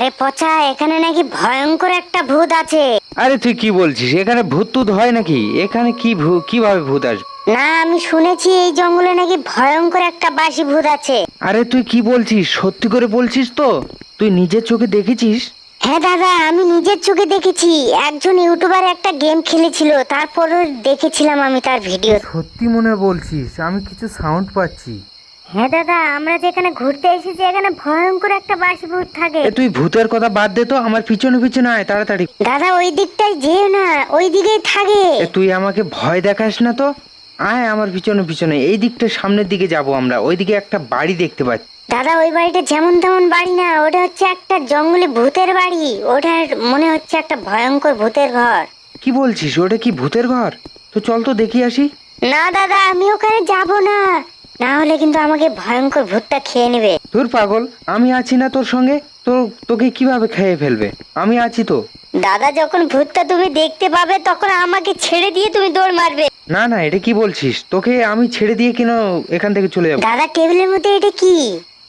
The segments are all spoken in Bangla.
আরে পচা এখানে নাকি ভয়ঙ্কর একটা ভূত আছে। আরে তুই কি বলছিস? এখানে ভূত টুত হয় নাকি? এখানে কি ভূ- কীভাবে ভূত আসবে? না আমি শুনেছি এই জঙ্গলে নাকি ভয়ঙ্কর একটা বাসি ভূত আছে। আরে তুই কি বলছিস? সত্যি করে বলছিস তো? তুই নিজের চোখে দেখেছিস? হ্যাঁ দাদা আমি নিজের চোখে দেখেছি। একজন ইউটিউবার একটা গেম খেলেছিল তারপর দেখেছিলাম আমি তার ভিডিও। সত্যি মনে বলছিস আমি কিছু সাউন্ড পাচ্ছি। হ্যাঁ দাদা আমরা যেখানে ঘুরতে এসেছি এখানে ভয়ঙ্কর একটা বাসি ভূত থাকে। এ তুই ভূতের কথা বাদ দে তো আমার পিছনে পিছনে আয় তাড়াতাড়ি। দাদা ওই দিকটায় যেও না ওই দিকেই থাকে। এ তুই আমাকে ভয় দেখাস না তো? আয় আমার পিছনে পিছনে এই দিকটা সামনের দিকে যাব আমরা ওইদিকে একটা বাড়ি দেখতে পাচ্ছি। দাদা ওই বাড়িটা যেমন তেমন বাড়ি না ওটা হচ্ছে একটা জঙ্গলে ভূতের বাড়ি ওটার মনে হচ্ছে একটা ভয়ঙ্কর ভূতের ঘর। কি বলছিস ওটা কি ভূতের ঘর? তো চল তো দেখি আসি। না দাদা আমি ওখানে যাব না। না হলে কিন্তু আমাকে ভয়ঙ্কর ভূতটা খেয়ে নেবে। তোর পাগল আমি আছি না তোর সঙ্গে তো তোকে কীভাবে খেয়ে ফেলবে? আমি আছি তো। দাদা যখন ভূতটা তুমি দেখতে পাবে তখন আমাকে ছেড়ে দিয়ে তুমি দৌড় মারবে। না না এটা কি বলছিস? তোকে আমি ছেড়ে দিয়ে কেন এখান থেকে চলে যাব? দাদা টেবিলের মধ্যে এটা কি?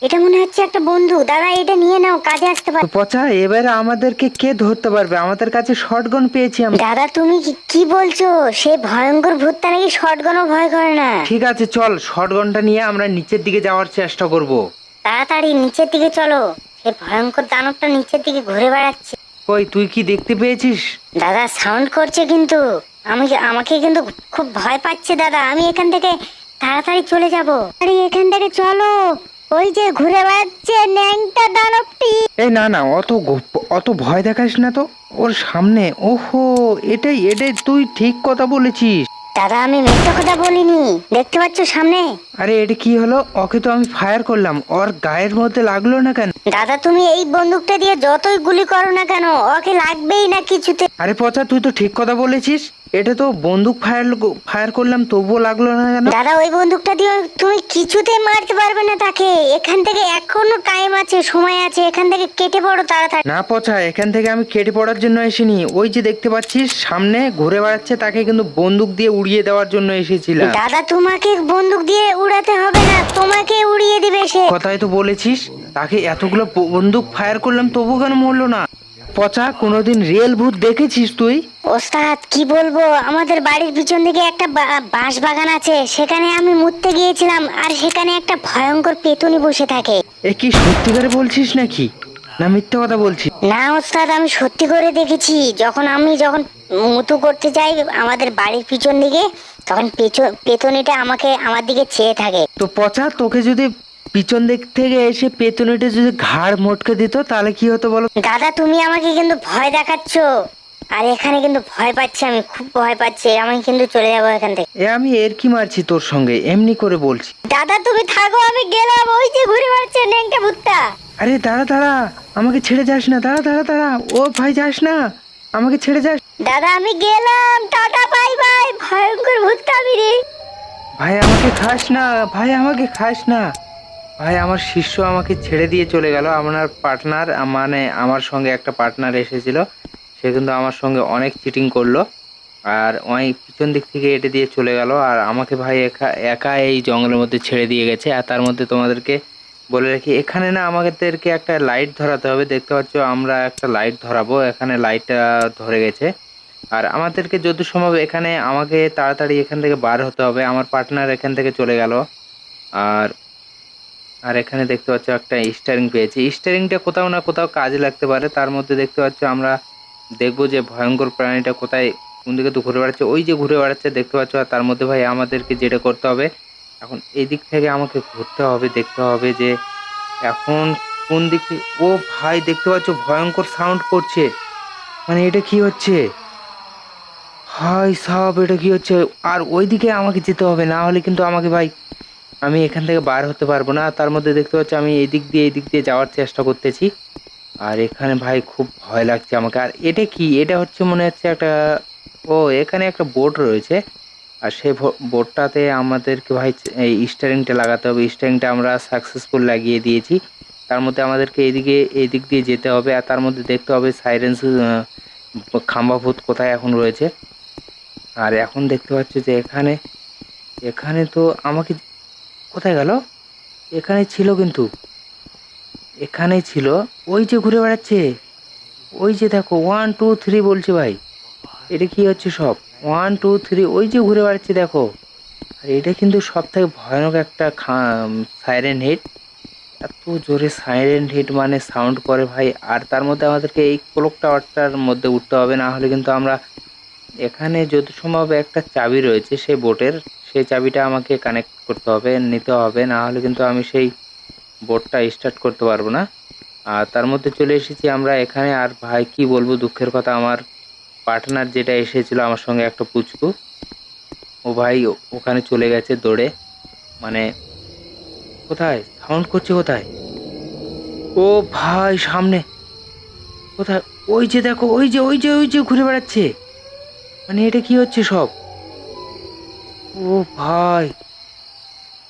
এটা মনে হচ্ছে একটা বন্ধু। দাদা এটা নিয়ে নাও কাজে আসতে পারে। পচা এবারে আমাদেরকে কে ধরতে পারবে? আমাদের কাছে শর্টগন পেয়েছি আমি দাদা তুমি কি- কি বলছো? সেই ভয়ঙ্কর ভূতটা নাকি শর্টগানও ভয় করে না? ঠিক আছে চল শর্টগনটা নিয়ে আমরা নিচের দিকে যাওয়ার চেষ্টা করব। তাড়াতাড়ি নিচের দিকে চলো। সেই ভয়ঙ্কর দানবটা নিচের দিকে ঘুরে বেড়াচ্ছে। কই তুই কি দেখতে পেয়েছিস? দাদা সাউন্ড করছে কিন্তু। আমি আমাকে কিন্তু খুব ভয় পাচ্ছে দাদা। আমি এখান থেকে তাড়াতাড়ি চলে যাব। আরে এখান থেকে চলো। ওই যে ঘুরে বেড়াচ্ছে ন্যাংটা দানবটি। এই না না অত গো- অত ভয় দেখাস না তো। ওর সামনে ওহো এটাই এটাই তুই ঠিক কথা বলেছিস। দাদা আমি মিথ্যা কথা বলিনি। দেখতে পাচ্ছ সামনে? আরে এটা কি হলো? ওকে তো আমি ফায়ার করলাম। ওর গায়ের মধ্যে লাগল না কেন? দাদা তুমি এই বন্দুকটা দিয়ে যতই গুলি করো না কেন ওকে লাগবেই না কিছুতে। আরে পচা তুই তো ঠিক কথা বলেছিস। এটা তো বন্দুক ফায়ার ফায়ার করলাম তবুও লাগল না কেন? দাদা ওই বন্দুকটা দিয়ে তুমি কিছুতে মারতে পারবে না তাকে। এখান থেকে এখনও টাইম আছে সময় আছে এখান থেকে কেটে পড়ো তাড়াতাড়ি। না পচা এখান থেকে আমি কেটে পড়ার জন্য এসেনি ওই যে দেখতে পাচ্ছিস সামনে ঘুরে বেড়াচ্ছে তাকে কিন্তু বন্দুক দিয়ে উড়িয়ে দেওয়ার জন্য এসেছিলাম। দাদা তোমাকে বন্দুক দিয়ে উড়াতে হবে না তোমাকে উড়িয়ে দিবে সে। কথাই তো বলেছিস তাকে এতগুলো বন্দুক ফায়ার করলাম তবু কেন মরলো না? পচা কোনোদিন রিয়েল ভূত দেখেছিস তুই? ওস্তাদ কি বলব? আমাদের বাড়ির পিছন দিকে একটা বাঁশ বাগান আছে। সেখানে আমি মুততে গিয়েছিলাম আর সেখানে একটা ভয়ঙ্কর পেতুনি বসে থাকে। এ কি সত্যিকারে বলছিস নাকি? না মিথ্যা কথা বলছিস? না ওস্তাদ আমি সত্যি করে দেখেছি। যখন আমি যখন মুতু করতে যাই আমাদের বাড়ির পিছন দিকে তখন পেছন পেতনিটা আমাকে আমার দিকে চেয়ে থাকে। তো পচা তোকে যদি পিছন দিক থেকে এসে পেতনিটা যদি ঘাড় মোটকে দিত তাহলে কি হতো বলো? দাদা তুমি আমাকে কিন্তু ভয় দেখাচ্ছ। আর এখানে কিন্তু ভয় পাচ্ছি আমি খুব ভয় পাচ্ছি। আমি কিন্তু চলে যাব এখান থেকে। এ আমি এর কি মারছি তোর সঙ্গে? এমনি করে বলছি। দাদা তুমি থাকো আমি গেলাম। ওই যে ঘুরে বেড়াচ্ছে ন্যাংটা ভূতটা। আরে দাঁড়া দাঁড়া। আমাকে ছেড়ে যাস না। দাঁড়া দাঁড়া দাঁড়া। ও ভাই যাস না। আমাকে ছেড়ে যাস। দাদা আমি গেলাম। Tata bye bye. ভয়ঙ্কর ভূতটা আমি রে। ভাই আমাকে খাস না। ভাই আমাকে খাস না। ভাই, আমার শিষ্য আমাকে ছেড়ে দিয়ে চলে গেল। আমার পার্টনার মানে আমার সঙ্গে একটা পার্টনার এসেছিল। সে কিন্তু আমার সঙ্গে অনেক চিটিং করল আর ওই পিছন দিক থেকে এটে দিয়ে চলে গেল। আর আমাকে ভাই একা একা এই জঙ্গলের মধ্যে ছেড়ে দিয়ে গেছে। আর তার মধ্যে তোমাদেরকে বলে রাখি, এখানে না আমাদেরকে একটা লাইট ধরাতে হবে। দেখতে পাচ্ছ, আমরা একটা লাইট ধরাবো। এখানে লাইটটা ধরে গেছে। আর আমাদেরকে যত সম্ভব এখানে আমাকে তাড়াতাড়ি এখান থেকে বার হতে হবে। আমার পার্টনার এখান থেকে চলে গেল। আর আর এখানে দেখতে পাচ্ছ একটা স্টারিং পেয়েছি। স্টারিংটা কোথাও না কোথাও কাজে লাগতে পারে। তার মধ্যে দেখতে পাচ্ছ আমরা দেখব যে ভয়ঙ্কর প্রাণীটা কোথায়, কোন দিকে তো ঘুরে বেড়াচ্ছে। ওই যে ঘুরে বেড়াচ্ছে, দেখতে পাচ্ছ? আর তার মধ্যে ভাই আমাদেরকে যেটা করতে হবে, এখন এই দিক থেকে আমাকে ঘুরতে হবে, দেখতে হবে যে এখন কোন দিক ও ভাই দেখতে পাচ্ছ ভয়ঙ্কর সাউন্ড করছে। মানে এটা কি হচ্ছে? হাই সব, এটা কি হচ্ছে? আর ওইদিকে আমাকে যেতে হবে, না হলে কিন্তু আমাকে ভাই আমি এখান থেকে বার হতে পারব না। তার মধ্যে দেখতে পাচ্ছি আমি এই দিক দিয়ে এই দিক দিয়ে যাওয়ার চেষ্টা করতেছি। আর এখানে ভাই খুব ভয় লাগছে আমাকে। আর এটা কি? এটা হচ্ছে মনে হচ্ছে একটা, ও, এখানে একটা বোর্ড রয়েছে। আর সেই বোর্ডটাতে আমাদেরকে ভাই এই স্টারিংটা লাগাতে হবে। স্টারিংটা আমরা সাকসেসফুল লাগিয়ে দিয়েছি। তার মধ্যে আমাদেরকে এদিকে, এদিক দিয়ে যেতে হবে। আর তার মধ্যে দেখতে হবে সাইরেন্স খাম্বাভূত কোথায় এখন রয়েছে। আর এখন দেখতে পাচ্ছ যে এখানে এখানে তো আমাকে কোথায় গেল? এখানে ছিল কিন্তু। এখানেই ছিল। ওই যে ঘুরে বেড়াচ্ছে। ওই যে দেখো ওয়ান টু থ্রি বলছে ভাই। এটা কি হচ্ছে সব? ওয়ান টু থ্রি ওই যে ঘুরে বেড়াচ্ছে দেখো। আর এটা কিন্তু সব থেকে ভয়ানক একটা সাইরেন হিট এত জোরে সাইরেন হিট মানে সাউন্ড করে ভাই। আর তার মধ্যে আমাদেরকে এই ক্লক টাওয়ারটার মধ্যে উঠতে হবে। না হলে কিন্তু আমরা এখানে যত সম্ভব একটা চাবি রয়েছে সেই বোটের সেই চাবিটা আমাকে কানেক্ট করতে হবে, নিতে হবে, না হলে কিন্তু আমি সেই বোর্ডটা স্টার্ট করতে পারব না। আর তার মধ্যে চলে এসেছি আমরা এখানে, আর ভাই কি বলব, দুঃখের কথা, আমার পার্টনার যেটা এসেছিল আমার সঙ্গে একটা পুচকু। ও ভাই ওখানে চলে গেছে দৌড়ে মানে কোথায়? সাউন্ড করছে কোথায়? ও ভাই, সামনে। কোথায়? ওই যে দেখো, ওই যে ওই যে ওই যে ঘুরে বেড়াচ্ছে। মানে এটা কি হচ্ছে সব? ও ভাই,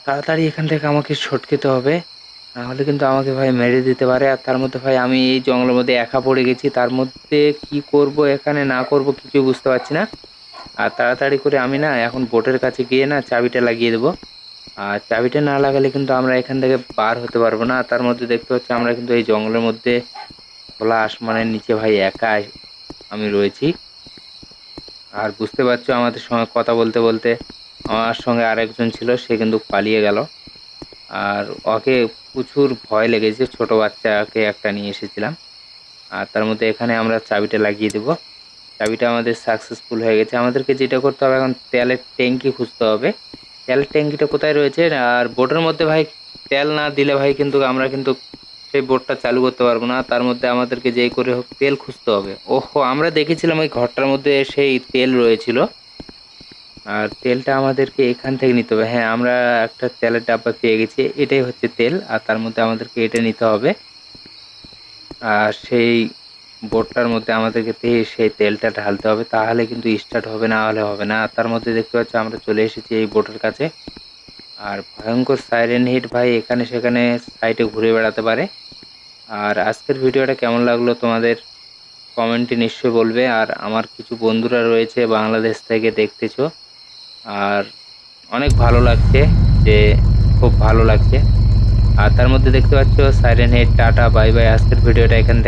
তাড়াতাড়ি এখান থেকে আমাকে ছটকেতে হবে। না হলে কিন্তু আমাকে ভাই মেরে দিতে পারে। আর তার মধ্যে ভাই আমি এই জঙ্গলের মধ্যে একা পড়ে গেছি। তার মধ্যে কি করব, এখানে না করব কিছু বুঝতে পারছি না। আর তাড়াতাড়ি করে আমি না এখন বোটের কাছে গিয়ে না চাবিটা লাগিয়ে দেবো। আর চাবিটা না লাগালে কিন্তু আমরা এখান থেকে বার হতে পারব না। তার মধ্যে দেখতে পাচ্ছি আমরা কিন্তু এই জঙ্গলের মধ্যে খোলা আসমানের নিচে ভাই একা আমি রয়েছি। আর বুঝতে পারছ আমাদের সঙ্গে কথা বলতে বলতে আমার সঙ্গে আরেকজন ছিল, সে কিন্তু পালিয়ে গেল। আর ওকে প্রচুর ভয় লেগেছে, ছোট বাচ্চাকে একটা নিয়ে এসেছিলাম। আর তার মধ্যে এখানে আমরা চাবিটা লাগিয়ে দেব। চাবিটা আমাদের সাকসেসফুল হয়ে গেছে। আমাদেরকে যেটা করতে হবে, এখন তেলের ট্যাঙ্কি খুঁজতে হবে। তেলের ট্যাঙ্কিটা কোথায় রয়েছে? আর বোটের মধ্যে ভাই, তেল না দিলে ভাই কিন্তু আমরা কিন্তু সেই বোটটা চালু করতে পারব না। তার মধ্যে আমাদেরকে যেই করে হোক তেল খুঁজতে হবে। ওহো, আমরা দেখেছিলাম ওই ঘরটার মধ্যে সেই তেল রয়েছিল। আর তেলটা আমাদেরকে এখান থেকে নিতে হবে। হ্যাঁ আমরা একটা তেলের ডাব্বা পেয়ে গেছি। এটাই হচ্ছে তেল, আর তার মধ্যে আমাদেরকে এটা নিতে হবে। আর সেই বোটটার মধ্যে আমাদেরকে সেই তেলটা ঢালতে হবে। তাহলে কিন্তু স্টার্ট হবে না, হলে হবে না। তার মধ্যে দেখতে পাচ্ছি, আমরা চলে এসেছি এই বোটের কাছে। আর ভয়ঙ্কর সাইরেন হিট ভাই, এখানে সেখানে সাইডে ঘুরে বেড়াতে পারে। আর আজকের ভিডিওটা কেমন লাগল তোমাদের কমেন্টে নিশ্চয়ই বলবে। আর আমার কিছু বন্ধুরা রয়েছে, বাংলাদেশ থেকে দেখতেছো। আর অনেক ভালো লাগছে যে খুব ভালো লাগছে। আর তার মধ্যে দেখতে পাচ্ছ siren head tata bye bye আজকের ভিডিওটা এখান থেকে